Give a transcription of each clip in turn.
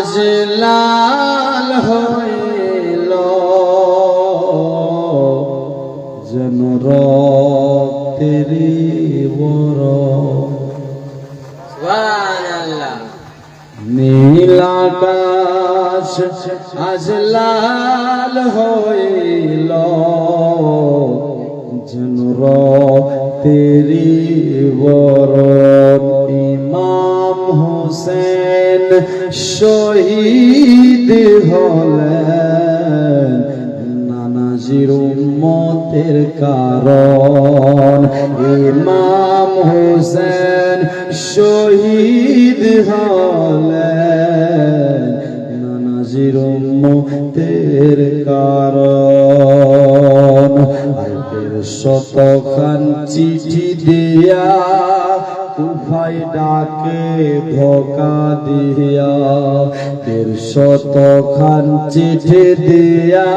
আজ লাল হইল। যেন রক্তেরি বড় সুবহানাল্লাহ। নীল আকাশ আজ লাল হইল। যেন তেরি বরণ। ইমাম হোসেন শহীদ হলেন। নানাজির উম্মতের কারণ। ইমাম হোসেন শহীদ হলেন। নানাজির উম্মতের কারণ। শতখান চিঠি দিয়া তুফাই ডাকে ধোকা দিয়া। তের শতখান চিঠি দিয়া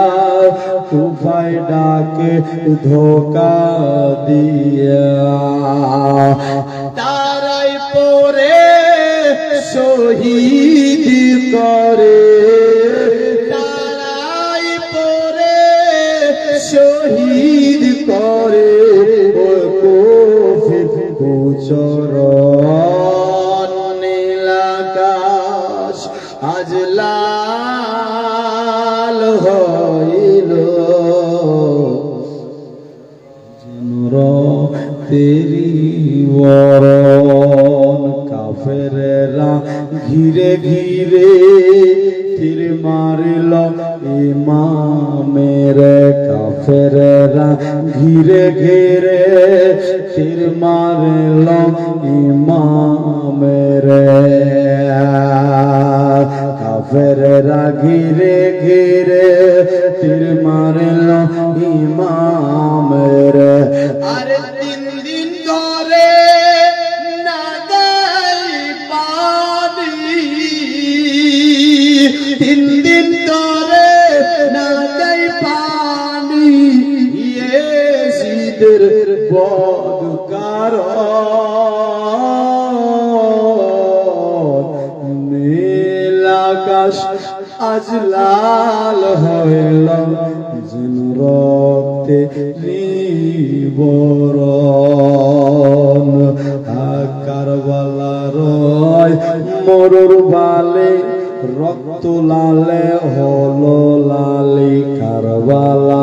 তুফাই ডাকে ধোকা দিয়া। তারাই পরে শহীদ করে। তারাই পরে শহীদ কফির গোচরণ নীলাকাশ আজ লাল হইল। যেন তেরি বরণ কাফেরেরা ঘিরে ঘিরে তীর মারিল ইমামের কাফেরেরা ঘিরে ঘিরে তীর মারিল ইমামের কাফেরেরা ঘিরে ঘিরে তীর মারিল ইমামের আরে তিন দিন ধরে না দেয় তিন দিন ধরে না দেয় ইয়েজিদের বদকার নীল আকাশ আজ লাল হইল যেন রক্তে বরণ কারবালা রয়, মরুর বালে রক্ত লালে হলো লালি কারবালা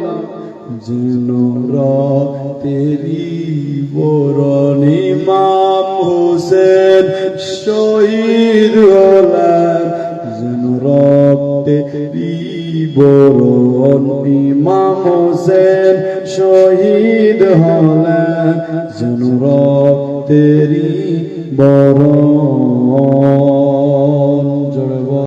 যেন তেরি বরণ ইমাম হোসেন শহীদ হলেন। যেন রক্তে বরণ ইমাম হোসেন শহীদ হলেন। যেন রক্তেরি বরণ